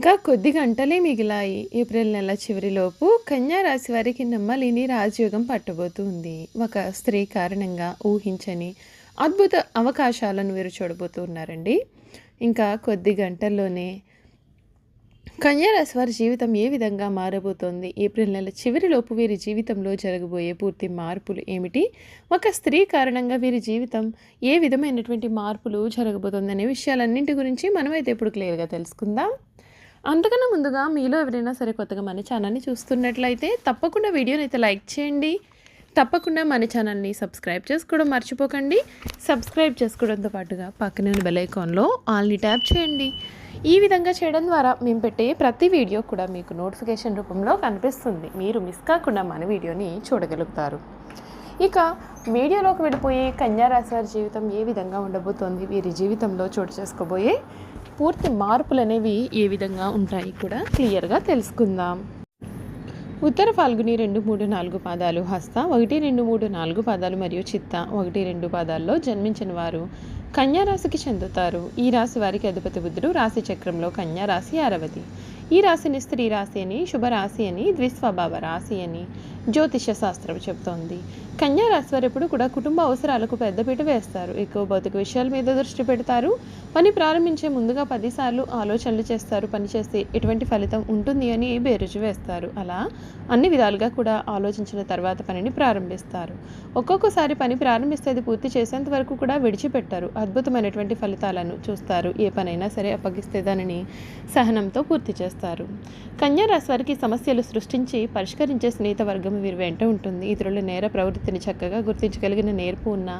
ఇంకా కొద్ది గంటలే మిగిలాయి. ఏప్రిల్ నెల చివరిలోపు కన్యా రాశి వారికి నమ్మలేని రాజయోగం పట్టబోతుంది. ఒక స్త్రీ కారణంగా ఊహించని అద్భుత అవకాశాలను వీరు చూడబోతున్నారండి. ఇంకా కొద్ది గంటల్లోనే కన్యారాశి వారి జీవితం ఏ విధంగా మారబోతోంది? ఏప్రిల్ నెల చివరిలోపు వీరి జీవితంలో జరగబోయే పూర్తి మార్పులు ఏమిటి? ఒక స్త్రీ కారణంగా వీరి జీవితం ఏ విధమైనటువంటి మార్పులు జరగబోతోంది అనే విషయాలన్నింటి గురించి మనమైతే ఇప్పుడు క్లియర్గా తెలుసుకుందాం. అంతకన్నా ముందుగా మీలో ఎవరైనా సరే కొత్తగా మన ఛానల్ని చూస్తున్నట్లయితే తప్పకుండా వీడియోని అయితే లైక్ చేయండి. తప్పకుండా మన ఛానల్ని సబ్స్క్రైబ్ చేసుకోవడం మర్చిపోకండి. సబ్స్క్రైబ్ చేసుకోవడంతో పాటుగా పక్కనే ఉన్న బెల్ ఐకాన్లో ఆల్ని ట్యాప్ చేయండి. ఈ విధంగా చేయడం ద్వారా మేము పెట్టే ప్రతి వీడియో కూడా మీకు నోటిఫికేషన్ రూపంలో కనిపిస్తుంది. మీరు మిస్ కాకుండా మన వీడియోని చూడగలుగుతారు. ఇక మీడియాలోకి వెళ్ళిపోయి కన్యారాశి వారి జీవితం ఏ విధంగా ఉండబోతోంది? వీరి జీవితంలో చోటు చేసుకోబోయే పూర్తి మార్పులు అనేవి ఏ విధంగా ఉంటాయి కూడా క్లియర్గా తెలుసుకుందాం. ఉత్తర ఫాల్గుని రెండు మూడు నాలుగు పాదాలు హస్త ఒకటి రెండు మూడు నాలుగు పాదాలు మరియు చిత్త ఒకటి రెండు పాదాల్లో జన్మించిన వారు. కన్యా రాశికి చెందుతారు. ఈ రాశి వారికి అధిపతి బుద్ధుడు రాశి చక్రంలో కన్యారాశి అరవది ఈ రాశిని స్త్రీ రాశి అని శుభరాశి అని ద్విస్వభావ రాశి అని జ్యోతిష శాస్త్రం చెబుతోంది. కన్యా రాశి వారు ఎప్పుడు కూడా కుటుంబ అవసరాలకు పెద్దపీట వేస్తారు. ఎక్కువ భౌతిక విషయాల మీద దృష్టి పెడతారు. పని ప్రారంభించే ముందుగా పదిసార్లు ఆలోచనలు చేస్తారు. పని చేస్తే ఎటువంటి ఫలితం ఉంటుంది అని బేరుజు వేస్తారు. అలా అన్ని విధాలుగా కూడా ఆలోచించిన తర్వాత పనిని ప్రారంభిస్తారు. ఒక్కొక్కసారి పని ప్రారంభిస్తే అది పూర్తి చేసేంత వరకు కూడా విడిచిపెట్టారు. అద్భుతమైనటువంటి ఫలితాలను చూస్తారు. ఏ పనైనా సరే అప్పగిస్తే దానిని సహనంతో పూర్తి చేస్తారు. కన్యా వారికి సమస్యలు సృష్టించి పరిష్కరించే స్నేహిత వర్గం వీరి వెంట ఉంటుంది. ఇతరుల నేర ప్రవృత్తిని చక్కగా గుర్తించగలిగిన నేర్పు ఉన్న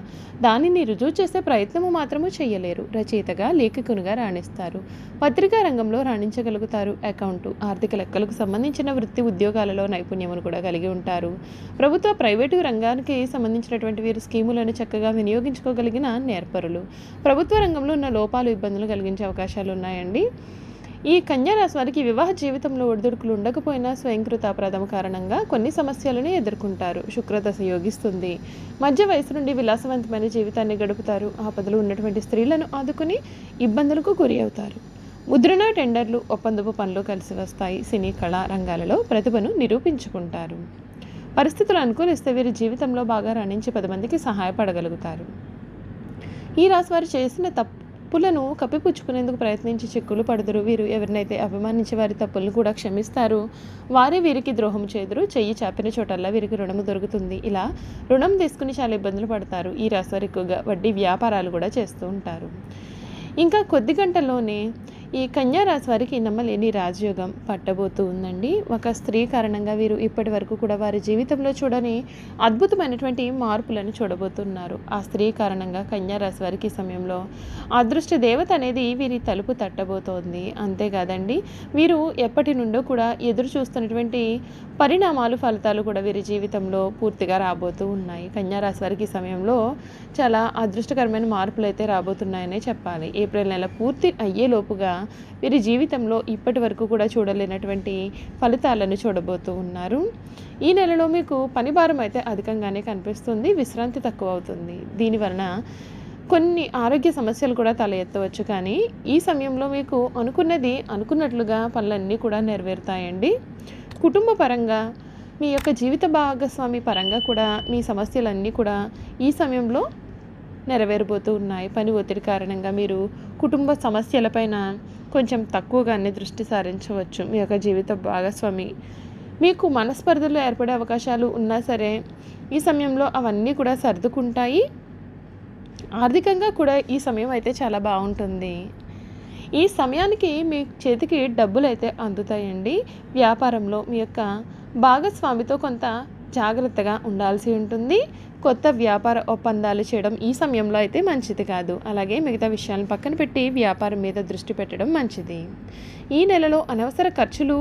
దానిని రుజువు చేసే ప్రయత్నము మాత్రము చేయలేరు. రచయితగా లేఖకునిగా రాణిస్తారు. పత్రికా రంగంలో రాణించగలుగుతారు. అకౌంటు ఆర్థిక లెక్కలకు సంబంధించిన వృత్తి ఉద్యోగాలలో నైపుణ్యమును కూడా కలిగి ఉంటారు. ప్రభుత్వ ప్రైవేటు రంగానికి సంబంధించినటువంటి వీరు స్కీములను చక్కగా వినియోగించుకోగలిగిన నేర్పరులు. ప్రభుత్వ రంగంలో ఉన్న లోపాలు ఇబ్బందులు కలిగించే అవకాశాలు ఉన్నాయండి. ఈ కన్యారాశి వారికి వివాహ జీవితంలో ఒడిదుడుకులు ఉండకపోయినా స్వయంకృత అపరాధం కారణంగా కొన్ని సమస్యలను ఎదుర్కొంటారు. శుక్రదశ యోగిస్తుంది. మధ్య వయసు నుండి విలాసవంతమైన జీవితాన్ని గడుపుతారు. ఆపదలు ఉన్నటువంటి స్త్రీలను ఆదుకుని ఇబ్బందులకు గురి అవుతారు. ముద్రణ టెండర్లు ఒప్పందపు పనులు కలిసి వస్తాయి. సినీ కళా రంగాలలో ప్రతిభను నిరూపించుకుంటారు. పరిస్థితులు అనుకూలిస్తే వీరి జీవితంలో బాగా రాణించి పది మందికి సహాయపడగలుగుతారు. ఈ రాశి వారు చేసిన తప్పులను కప్పిపుచ్చుకునేందుకు ప్రయత్నించి చిక్కులు పడదురు. వీరు ఎవరినైతే అభిమానించి వారి తప్పులను కూడా క్షమిస్తారు. వారే వీరికి ద్రోహం చేదురు. చెయ్యి చాపిన చోటల్లా వీరికి రుణము దొరుకుతుంది. ఇలా రుణం తీసుకుని చాలా ఇబ్బందులు పడతారు. ఈ రాశి వారు ఎక్కువగా వడ్డీ వ్యాపారాలు కూడా చేస్తూ ఉంటారు. ఇంకా కొద్ది గంటల్లోనే ఈ కన్యారాశి వారికి నమ్మలేని రాజయోగం పట్టబోతూ ఉందండి. ఒక స్త్రీ కారణంగా వీరు ఇప్పటి వరకు కూడా వారి జీవితంలో చూడని అద్భుతమైనటువంటి మార్పులను చూడబోతున్నారు. ఆ స్త్రీ కారణంగా కన్యారాశి వారికి సమయంలో అదృష్ట దేవత అనేది వీరి తలుపు తట్టబోతోంది. అంతేకాదండి వీరు ఎప్పటి నుండో కూడా ఎదురు చూస్తున్నటువంటి పరిణామాలు ఫలితాలు కూడా వీరి జీవితంలో పూర్తిగా రాబోతూ ఉన్నాయి. కన్యారాశి వారికి సమయంలో చాలా అదృష్టకరమైన మార్పులు అయితే రాబోతున్నాయనే చెప్పాలి. ఏప్రిల్ నెల పూర్తి అయ్యేలోపుగా వీరి జీవితంలో ఇప్పటి వరకు కూడా చూడలేనటువంటి ఫలితాలను చూడబోతూ ఉన్నారు. ఈ నెలలో మీకు పని భారం అయితే అధికంగానే కనిపిస్తుంది విశ్రాంతి తక్కువ అవుతుంది. దీనివలన కొన్ని ఆరోగ్య సమస్యలు కూడా తల ఎత్తవచ్చు కానీ ఈ సమయంలో మీకు అనుకున్నది అనుకున్నట్లుగా పనులన్నీ కూడా నెరవేరుతాయండి. కుటుంబ పరంగా మీ యొక్క జీవిత భాగస్వామి పరంగా కూడా మీ సమస్యలన్నీ కూడా ఈ సమయంలో నెరవేరబోతూ ఉన్నాయి. పని ఒత్తిడి కారణంగా మీరు కుటుంబ సమస్యలపైన కొంచెం తక్కువగానే దృష్టి సారించవచ్చు. మీ యొక్క జీవిత భాగస్వామి. మీకు మనస్పర్ధలు ఏర్పడే అవకాశాలు ఉన్నా సరే ఈ సమయంలో అవన్నీ కూడా సర్దుకుంటాయి. ఆర్థికంగా కూడా ఈ సమయం అయితే చాలా బాగుంటుంది. ఈ సమయానికి మీ చేతికి డబ్బులు అయితే అందుతాయండి. వ్యాపారంలో మీ యొక్క భాగస్వామితో కొంత జాగ్రత్తగా ఉండాల్సి ఉంటుంది. కొత్త వ్యాపార ఒప్పందాలు చేయడం ఈ సమయంలో అయితే మంచిది కాదు. అలాగే మిగతా విషయాలను పక్కన పెట్టి వ్యాపారం మీద దృష్టి పెట్టడం మంచిది. ఈ నెలలో అనవసర ఖర్చులు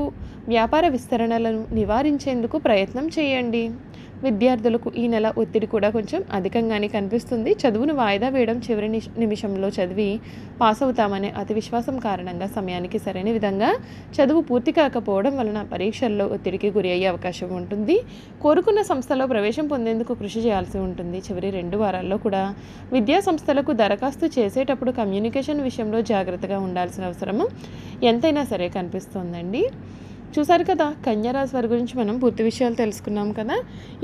వ్యాపార విస్తరణలను నివారించేందుకు ప్రయత్నం చేయండి. విద్యార్థులకు ఈ నెల ఒత్తిడి కూడా కొంచెం అధికంగానే కనిపిస్తుంది. చదువును వాయిదా వేయడం చివరి నిష్- నిమిషంలో చదివి పాస్ అవుతామనే అతి విశ్వాసం కారణంగా సమయానికి సరైన విధంగా చదువు పూర్తి కాకపోవడం వలన పరీక్షల్లో ఒత్తిడికి గురి అయ్యే అవకాశం ఉంటుంది. కోరుకున్న సంస్థలో ప్రవేశం పొందేందుకు కృషి చేయాల్సి ఉంటుంది. చివరి రెండు వారాల్లో కూడా విద్యా సంస్థలకు దరఖాస్తు చేసేటప్పుడు కమ్యూనికేషన్ విషయంలో జాగ్రత్తగా ఉండాల్సిన అవసరం ఎంతైనా సరే కనిపిస్తోందండి. చూసారు కదా కన్యారాశి వారి గురించి మనం పూర్తి విషయాలు తెలుసుకున్నాం కదా.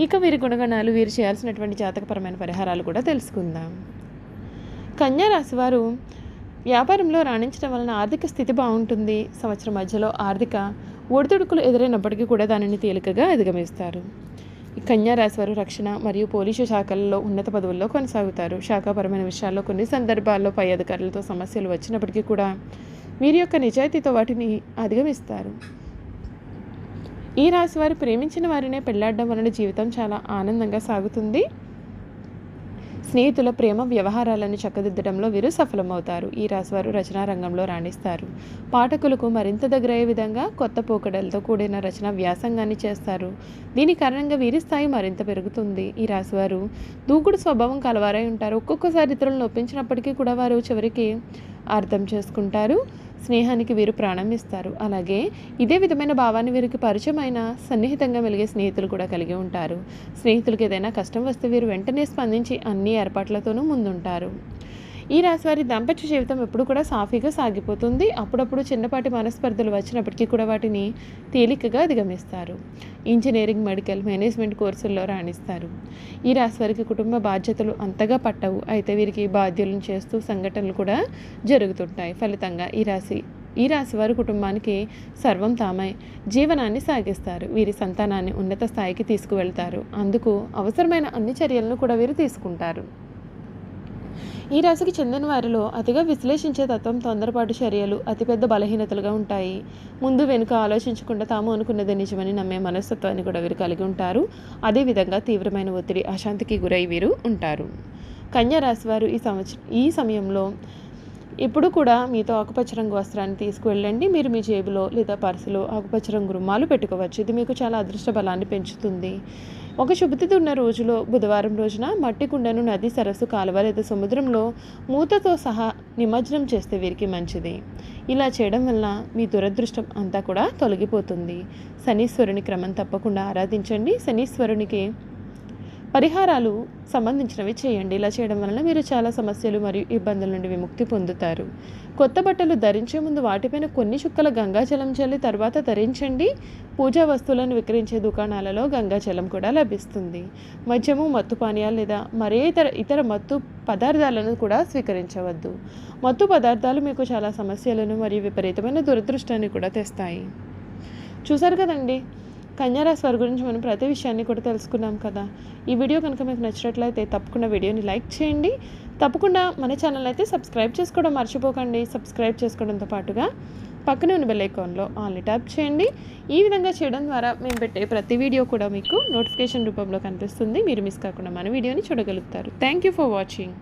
ఇక వీరి గుణగణాలు వీరు చేయాల్సినటువంటి జాతకపరమైన పరిహారాలు కూడా తెలుసుకుందాం. కన్యారాశి వారు వ్యాపారంలో రాణించడం వలన ఆర్థిక స్థితి బాగుంటుంది. సంవత్సరం మధ్యలో ఆర్థిక ఒడిదుడుకులు ఎదురైనప్పటికీ కూడా దానిని తేలికగా అధిగమిస్తారు. ఈ వారు రక్షణ మరియు పోలీసు శాఖల్లో ఉన్నత పదవుల్లో కొనసాగుతారు. శాఖాపరమైన విషయాల్లో కొన్ని సందర్భాల్లో పై అధికారులతో సమస్యలు వచ్చినప్పటికీ కూడా వీరి యొక్క నిజాయితీతో వాటిని అధిగమిస్తారు. ఈ రాశి వారు ప్రేమించిన వారినే పెళ్ళాడడం వలన జీవితం చాలా ఆనందంగా సాగుతుంది. స్నేహితుల ప్రేమ వ్యవహారాలను చక్కదిద్దడంలో వీరు సఫలమవుతారు. ఈ రాశివారు రచనా రంగంలో రాణిస్తారు. పాఠకులకు మరింత దగ్గరయ్యే విధంగా కొత్త పోకడలతో కూడిన రచన వ్యాసంగాన్ని చేస్తారు. దీని కారణంగా వీరి స్థాయి మరింత పెరుగుతుంది. ఈ రాశివారు దూకుడు స్వభావం కలవారై ఉంటారు. ఒక్కొక్కసారి ఇతరులను ఒప్పించినప్పటికీ కూడా వారు చివరికి అర్థం చేసుకుంటారు. స్నేహానికి వీరు ప్రాణం ఇస్తారు. అలాగే ఇదే విధమైన భావాన్ని వీరికి పరిచయమైన సన్నిహితంగా మెలిగే స్నేహితులు కూడా కలిగి ఉంటారు. స్నేహితులకు ఏదైనా కష్టం వస్తే వీరు వెంటనే స్పందించి అన్ని ఏర్పాట్లతోనూ ముందుంటారు. ఈ రాశివారి దాంపత్య జీవితం ఎప్పుడు కూడా సాఫీగా సాగిపోతుంది. అప్పుడప్పుడు చిన్నపాటి మనస్పర్ధలు వచ్చినప్పటికీ కూడా వాటిని తేలికగా అధిగమిస్తారు. ఇంజనీరింగ్ మెడికల్ మేనేజ్మెంట్ కోర్సుల్లో రాణిస్తారు. ఈ రాశి వారికి కుటుంబ బాధ్యతలు అంతగా పట్టవు. అయితే వీరికి బాధ్యులను చేస్తూ సంఘటనలు కూడా జరుగుతుంటాయి. ఫలితంగా ఈ రాశి ఈ రాశి వారి కుటుంబానికి సర్వం తామై జీవనాన్ని సాగిస్తారు. వీరి సంతానాన్ని ఉన్నత స్థాయికి తీసుకువెళ్తారు. అందుకు అవసరమైన అన్ని చర్యలను కూడా వీరు తీసుకుంటారు. ఈ రాశికి చెందిన వారిలో అతిగా విశ్లేషించే తత్వం తొందరపాటు చర్యలు అతిపెద్ద బలహీనతలుగా ఉంటాయి. ముందు వెనుక ఆలోచించకుండా తాము అనుకున్నది నిజమని నమ్మే మనస్తత్వాన్ని కూడా వీరు కలిగి ఉంటారు. అదేవిధంగా తీవ్రమైన ఒత్తిడి అశాంతికి గురై వీరు ఉంటారు. కన్యా రాశి వారు ఈ సంవత్సరం ఈ సమయంలో ఎప్పుడు కూడా మీతో ఆకుపచ్చ రంగు వస్త్రాన్ని తీసుకువెళ్ళండి. మీరు మీ జేబులో లేదా పర్సులో ఆకుపచ్చ రంగు రుమాలు పెట్టుకోవచ్చు. ఇది మీకు చాలా అదృష్ట బలాన్ని పెంచుతుంది. ఒక శుభతిథి ఉన్న రోజులో బుధవారం రోజున మట్టి కుండను నది సరస్సు కాలువ లేదా సముద్రంలో మూతతో సహా నిమజ్జనం చేస్తే వీరికి మంచిది. ఇలా చేయడం వల్ల మీ దురదృష్టం అంతా కూడా తొలగిపోతుంది. శనీశ్వరుని క్రమం తప్పకుండా ఆరాధించండి. శనీశ్వరునికి పరిహారాలు సంబంధించినవి చేయండి. ఇలా చేయడం వలన మీరు చాలా సమస్యలు మరియు ఇబ్బందుల నుండి విముక్తి పొందుతారు. కొత్త బట్టలు ధరించే ముందు వాటిపైన కొన్ని చుక్కల గంగాజలం చల్లి తర్వాత ధరించండి. పూజా వస్తువులను విక్రయించే దుకాణాలలో గంగాజలం కూడా లభిస్తుంది. మద్యము మత్తు పానీయాలు లేదా మరే ఇతర ఇతర మత్తు పదార్థాలను కూడా స్వీకరించవద్దు. మత్తు పదార్థాలు మీకు చాలా సమస్యలను మరియు విపరీతమైన దురదృష్టాన్ని కూడా తెస్తాయి. చూసారు కదండి? కన్యారాశి వారి గురించి మనం ప్రతి విషయాన్ని కూడా తెలుసుకున్నాం కదా. ఈ వీడియో కనుక మీకు నచ్చినట్లయితే తప్పకుండా వీడియోని లైక్ చేయండి. తప్పకుండా మన ఛానల్ అయితే సబ్స్క్రైబ్ చేసుకోవడం మర్చిపోకండి. సబ్స్క్రైబ్ చేసుకోవడంతో పాటుగా పక్కనే ఉన్న బెల్ ఐకాన్లో ఆన్లీ ట్యాప్ చేయండి. ఈ విధంగా చేయడం ద్వారా మేము పెట్టే ప్రతి వీడియో కూడా మీకు నోటిఫికేషన్ రూపంలో కనిపిస్తుంది. మీరు మిస్ కాకుండా మన వీడియోని చూడగలుగుతారు. Thank you for watching.